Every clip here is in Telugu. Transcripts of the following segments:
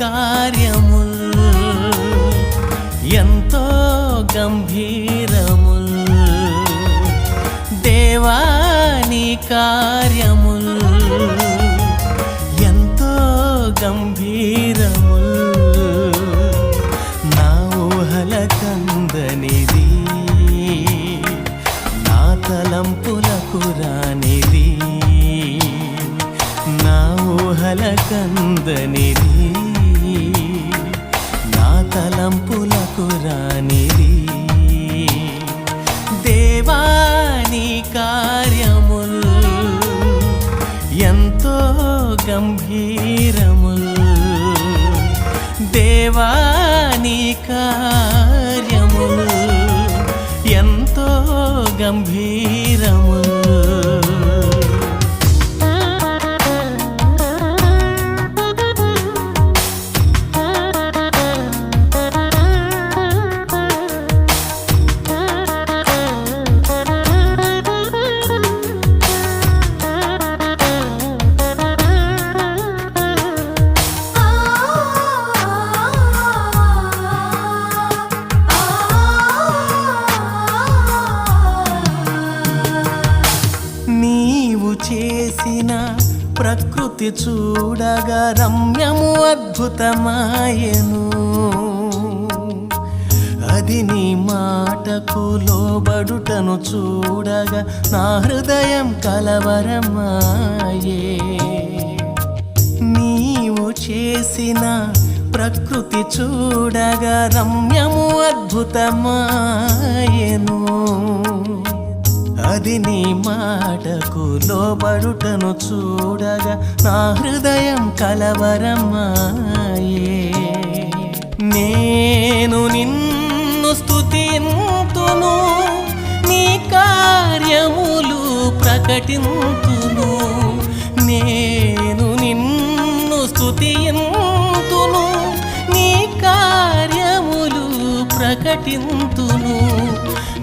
కార్యముల్ ఎంతో గంభీరముల్. దేవాని కార్యముల్ తలంపులకు రానిది. దేవాని కార్యముల్ ఎంతో గంభీరముల్. దేవాని కార్యముల్ ఎంతో గంభీరముల్. ప్రకృతి చూడగా రమ్యము అద్భుతమాయను. అది నీ మాటకు లోబడుటను చూడగా నా హృదయం కలవరమాయే. నీవు చేసిన ప్రకృతి చూడగా రమ్యము అద్భుతమాయను. అది నీ మాటకు లోబడుటను చూడగా నా హృదయం కలవరమాయే నేను నిన్ను స్థుతింతును నీ కార్యములు ప్రకటింతును. నేను నిన్ను స్థుతింతును నీ కార్యములు ప్రకటింతును.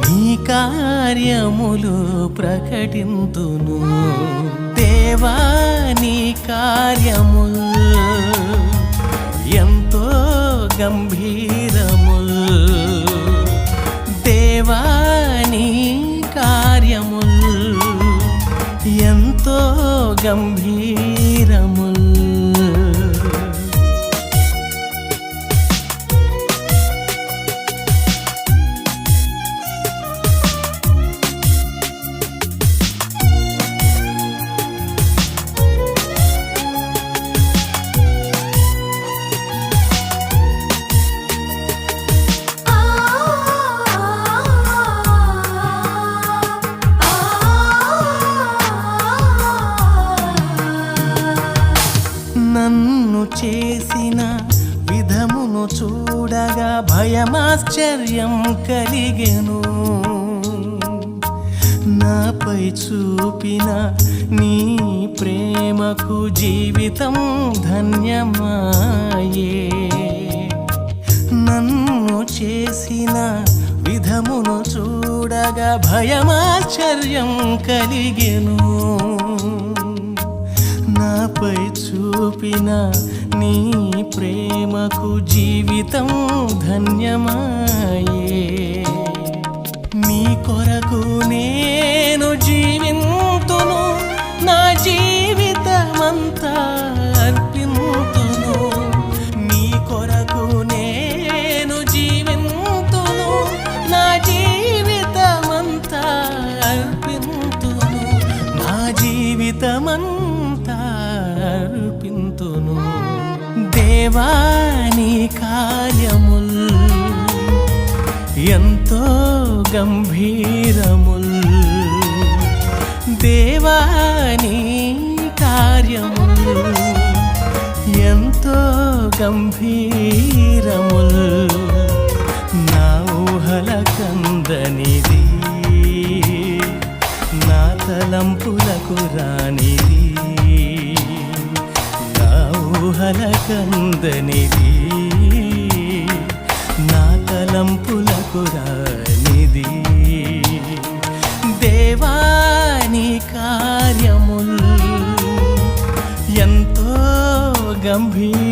నీ కార్యములు ప్రకటింతును. దేవా నీ కార్యములు ఎంతో గంభీరములు. దేవా నీ కార్యములు ఎంతో గంభీర నిన్ను చూడగా భయమాశ్చర్యం కలిగెను. నాపై చూపిన నీ ప్రేమకు జీవితం ధన్యమాయే. నన్ను చేసిన విధమును చూడగా భయమాశ్చర్యం కలిగెను. నాపై చూపిన నీ ప్రేమకు జీవితం ధన్యమాయే. నీ కొరకు నేను జీవింతును నా జీవితమంతా అర్పింతును. నీ కొరకు నేను జీవింతును నా జీవితమంతా అర్పింతును. నా జీవితమంతా అర్పింతును దేవాని కార్యముల్ ఎంతో గంభీరముల్. దేవాని కార్యముల్ ఎంతో గంభీరముల్. ఊహల కందనిది నా తలంపులకు రానిది దేవాని కార్యముల్ ఎంతో గంభీర